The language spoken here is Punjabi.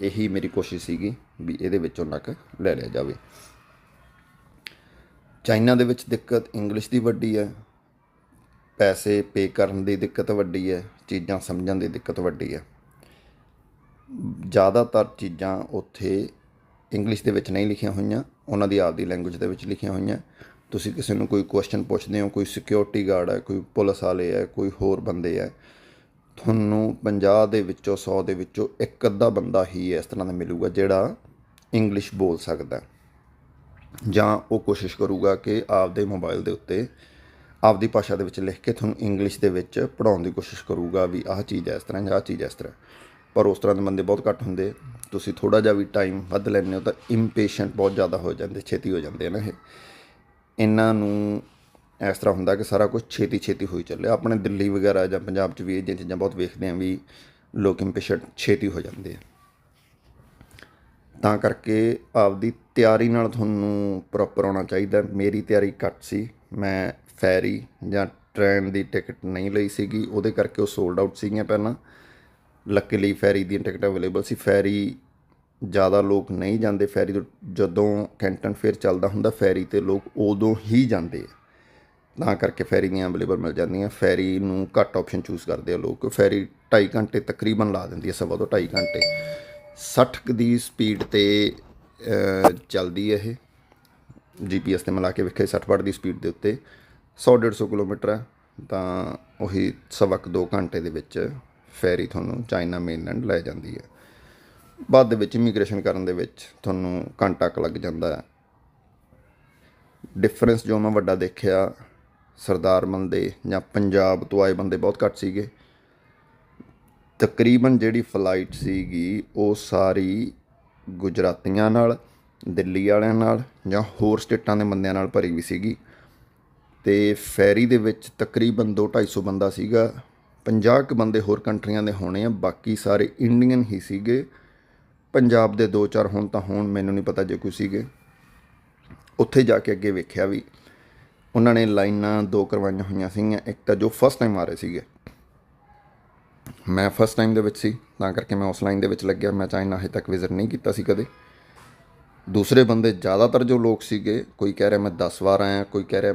ਇਹੀ ਮੇਰੀ ਕੋਸ਼ਿਸ਼ ਸੀਗੀ ਵੀ ਇਹਦੇ ਵਿੱਚੋਂ ਨੱਕ ਲੈ ਲਿਆ ਜਾਵੇ। ਚਾਈਨਾ ਦੇ ਵਿੱਚ ਦਿੱਕਤ ਇੰਗਲਿਸ਼ ਦੀ ਵੱਡੀ ਹੈ। ਪੈਸੇ ਪੇ ਕਰਨ ਦੀ ਦਿੱਕਤ ਵੱਡੀ ਹੈ। ਚੀਜ਼ਾਂ ਸਮਝਣ ਦੀ ਦਿੱਕਤ ਵੱਡੀ ਹੈ। ਜ਼ਿਆਦਾਤਰ ਚੀਜ਼ਾਂ ਉੱਥੇ ਇੰਗਲਿਸ਼ ਦੇ ਵਿੱਚ ਨਹੀਂ ਲਿਖੀਆਂ ਹੋਈਆਂ। ਉਹਨਾਂ ਦੀ ਆਪਦੀ ਲੈਂਗੁਏਜ ਦੇ ਵਿੱਚ ਲਿਖੀਆਂ ਹੋਈਆਂ। ਤੁਸੀਂ ਕਿਸੇ ਨੂੰ ਕੋਈ ਕੁਐਸਚਨ ਪੁੱਛਦੇ ਹੋ, ਕੋਈ ਸਿਕਿਉਰਿਟੀ ਗਾਰਡ ਹੈ, ਕੋਈ ਪੁਲਿਸ ਵਾਲੇ ਹੈ, ਕੋਈ ਹੋਰ ਬੰਦੇ ਹੈ ਤੁਹਾਨੂੰ 50 ਦੇ ਵਿੱਚੋਂ 100 ਦੇ ਵਿੱਚੋਂ ਇੱਕ ਅੱਧਾ ਬੰਦਾ ਹੀ ਇਸ ਤਰ੍ਹਾਂ ਦਾ ਮਿਲੂਗਾ ਜਿਹੜਾ ਇੰਗਲਿਸ਼ ਬੋਲ ਸਕਦਾ ਜਾਂ ਉਹ ਕੋਸ਼ਿਸ਼ ਕਰੂਗਾ ਕਿ ਆਪਦੇ ਮੋਬਾਈਲ ਦੇ ਉੱਤੇ ਆਪਦੀ ਭਾਸ਼ਾ ਦੇ ਵਿੱਚ ਲਿਖ ਕੇ ਤੁਹਾਨੂੰ ਇੰਗਲਿਸ਼ ਦੇ ਵਿੱਚ ਪੜਾਉਣ ਦੀ ਕੋਸ਼ਿਸ਼ ਕਰੂਗਾ ਵੀ ਆਹ ਚੀਜ਼ ਇਸ ਤਰ੍ਹਾਂ ਜਾਂ ਆਹ ਚੀਜ਼ ਇਸ ਤਰ੍ਹਾਂ। ਪਰ ਉਸ ਤਰ੍ਹਾਂ ਦੇ ਬੰਦੇ ਬਹੁਤ ਘੱਟ ਹੁੰਦੇ। ਤੁਸੀਂ ਥੋੜਾ ਜਿਹਾ ਵੀ ਟਾਈਮ ਵੱਧ ਲੈਂਦੇ ਹੋ ਤਾਂ ਇੰਪੇਸ਼ੈਂਟ ਬਹੁਤ ਜ਼ਿਆਦਾ ਹੋ ਜਾਂਦੇ, ਛੇਤੀ ਹੋ ਜਾਂਦੇ ਨੇ ਇਹ। ਇਹਨਾਂ ਨੂੰ ਇਸ ਤਰ੍ਹਾਂ ਹੁੰਦਾ ਕਿ ਸਾਰਾ ਕੁਝ ਛੇਤੀ ਛੇਤੀ ਹੋਈ ਚੱਲਿਆ ਆਪਣੇ ਦਿੱਲੀ ਵਗੈਰਾ ਜਾਂ ਪੰਜਾਬ 'ਚ ਵੀ ਇਹ ਜਿਹੀਆਂ ਚੀਜ਼ਾਂ ਬਹੁਤ ਵੇਖਦੇ ਆਂ ਵੀ ਲੋਕ ਇੰਪੇਸ਼ੈਂਟ ਛੇਤੀ ਹੋ ਜਾਂਦੇ ਆ। ਤਾਂ ਕਰਕੇ ਆਪਦੀ ਤਿਆਰੀ ਨਾਲ ਤੁਹਾਨੂੰ ਪ੍ਰੋਪਰ ਆਉਣਾ ਚਾਹੀਦਾ। ਮੇਰੀ ਤਿਆਰੀ ਘੱਟ ਸੀ। ਮੈਂ ਫੈਰੀ ਜਾਂ ਟ੍ਰੇਨ ਦੀ ਟਿਕਟ ਨਹੀਂ ਲਈ ਸੀਗੀ। ਉਹਦੇ ਕਰਕੇ ਉਹ ਸੋਲਡ ਆਊਟ ਸੀਗੀਆਂ ਪਹਿਲਾਂ। ਲੱਕੀਲੀ ਫੈਰੀ ਦੀਆਂ ਟਿਕਟ ਅਵੇਲੇਬਲ ਸੀ। ਫੈਰੀ ਜ਼ਿਆਦਾ ਲੋਕ ਨਹੀਂ ਜਾਂਦੇ। ਫੈਰੀ ਤੋਂ ਜਦੋਂ ਕੈਂਟਨ ਫੇਅਰ ਚੱਲਦਾ ਹੁੰਦਾ। ਫੈਰੀ ਤੇ ਲੋਕ ਉਦੋਂ ਹੀ ਜਾਂਦੇ ਆ। ਤਾਂ ਕਰਕੇ ਫੈਰੀ ਦੀਆਂ ਅਵੇਲੇਬਲ ਮਿਲ ਜਾਂਦੀਆਂ। ਫੈਰੀ ਨੂੰ ਘੱਟ ਆਪਸ਼ਨ ਚੂਜ਼ ਕਰਦੇ ਆ ਲੋਕ। ਫੈਰੀ 2.5 ਘੰਟੇ ਤਕਰੀਬਨ ਲਾ ਦਿੰਦੀ ਹੈ ਸਵਾ ਤੋਂ 2.5 ਘੰਟੇ। 60 ਕੁ ਦੀ ਸਪੀਡ ਤੇ ਅਹ, ਚੱਲਦੀ ਹੈ ਇਹ। ਜੀਪੀਐਸ ਤੇ ਮਿਲਾ ਕੇ ਵੇਖੇ 60 ਵਾਟ ਦੀ ਸਪੀਡ ਦੇ ਉੱਤੇ। 100 150 ਕਿਲੋਮੀਟਰ ਹੈ ਤਾਂ ਉਹੀ ਸਵਾ ਕੁ 2 ਘੰਟੇ ਦੇ ਵਿੱਚ ਫੈਰੀ ਤੁਹਾਨੂੰ ਚਾਈਨਾ ਮੇਨਲੈਂਡ ਲੈ ਜਾਂਦੀ ਹੈ ਬਾਅਦ ਦੇ ਵਿੱਚ ਇਮੀਗ੍ਰੇਸ਼ਨ ਕਰਨ ਦੇ ਵਿੱਚ ਤੁਹਾਨੂੰ ਘੰਟਾ ਕੁ ਲੱਗ ਜਾਂਦਾ। ਹੈ ਡਿਫਰੈਂਸ ਜੋ ਮੈਂ ਵੱਡਾ ਦੇਖਿਆ ਸਰਦਾਰ ਬੰਦੇ ਜਾਂ ਪੰਜਾਬ ਤੋਂ ਆਏ ਬੰਦੇ ਬਹੁਤ ਘੱਟ ਸੀਗੇ। ਤਕਰੀਬਨ ਜਿਹੜੀ ਫਲਾਈਟ ਸੀਗੀ ਉਹ ਸਾਰੀ ਗੁਜਰਾਤੀਆਂ ਨਾਲ, ਦਿੱਲੀ ਵਾਲਿਆਂ ਨਾਲ ਜਾਂ ਹੋਰ ਸਟੇਟਾਂ ਦੇ ਬੰਦਿਆਂ ਨਾਲ ਭਰੀ ਵੀ ਸੀਗੀ। ਤੇ ਫੈਰੀ ਦੇ ਵਿੱਚ ਤਕਰੀਬਨ 2-250 ਬੰਦਾ ਸੀਗਾ। 50 ਕੁ ਬੰਦੇ ਹੋਰ ਕੰਟਰੀਆਂ ਦੇ ਹੋਣੇ ਆ, ਬਾਕੀ ਸਾਰੇ ਇੰਡੀਅਨ ਹੀ ਸੀਗੇ। ਪੰਜਾਬ ਦੇ 2-4 ਹੁਣ ਤਾਂ ਹੋਣ, ਮੈਨੂੰ ਨਹੀਂ ਪਤਾ ਜੇ ਕੋਈ ਸੀਗੇ। ਉੱਥੇ ਜਾ ਕੇ ਅੱਗੇ ਵੇਖਿਆ ਵੀ। ਉਹਨਾਂ ਨੇ ਲਾਈਨਾਂ ਦੋ ਕਰਵਾਈਆਂ ਹੋਈਆਂ ਸੀਗੀਆਂ, ਇੱਕ ਤਾਂ ਜੋ ਫਸਟ ਟਾਈਮ ਆ ਰਹੇ ਸੀਗੇ। ਮੈਂ ਫਸਟ ਟਾਈਮ ਦੇ ਵਿੱਚ ਸੀ, ਤਾਂ ਕਰਕੇ ਮੈਂ ਉਸ ਲਾਈਨ ਦੇ ਵਿੱਚ ਲੱਗਿਆ। ਮੈਂ ਚਾਈਨਾ ਹਜੇ ਤੱਕ ਵਿਜ਼ਿਟ ਨਹੀਂ ਕੀਤਾ ਸੀ ਕਦੇ। ਦੂਸਰੇ ਬੰਦੇ ਜ਼ਿਆਦਾਤਰ ਜੋ ਲੋਕ ਸੀਗੇ, ਕੋਈ ਕਹਿ ਰਿਹਾ ਮੈਂ 10 ਵਾਰ ਆਇਆ, ਕੋਈ ਕਹਿ ਰਿਹਾ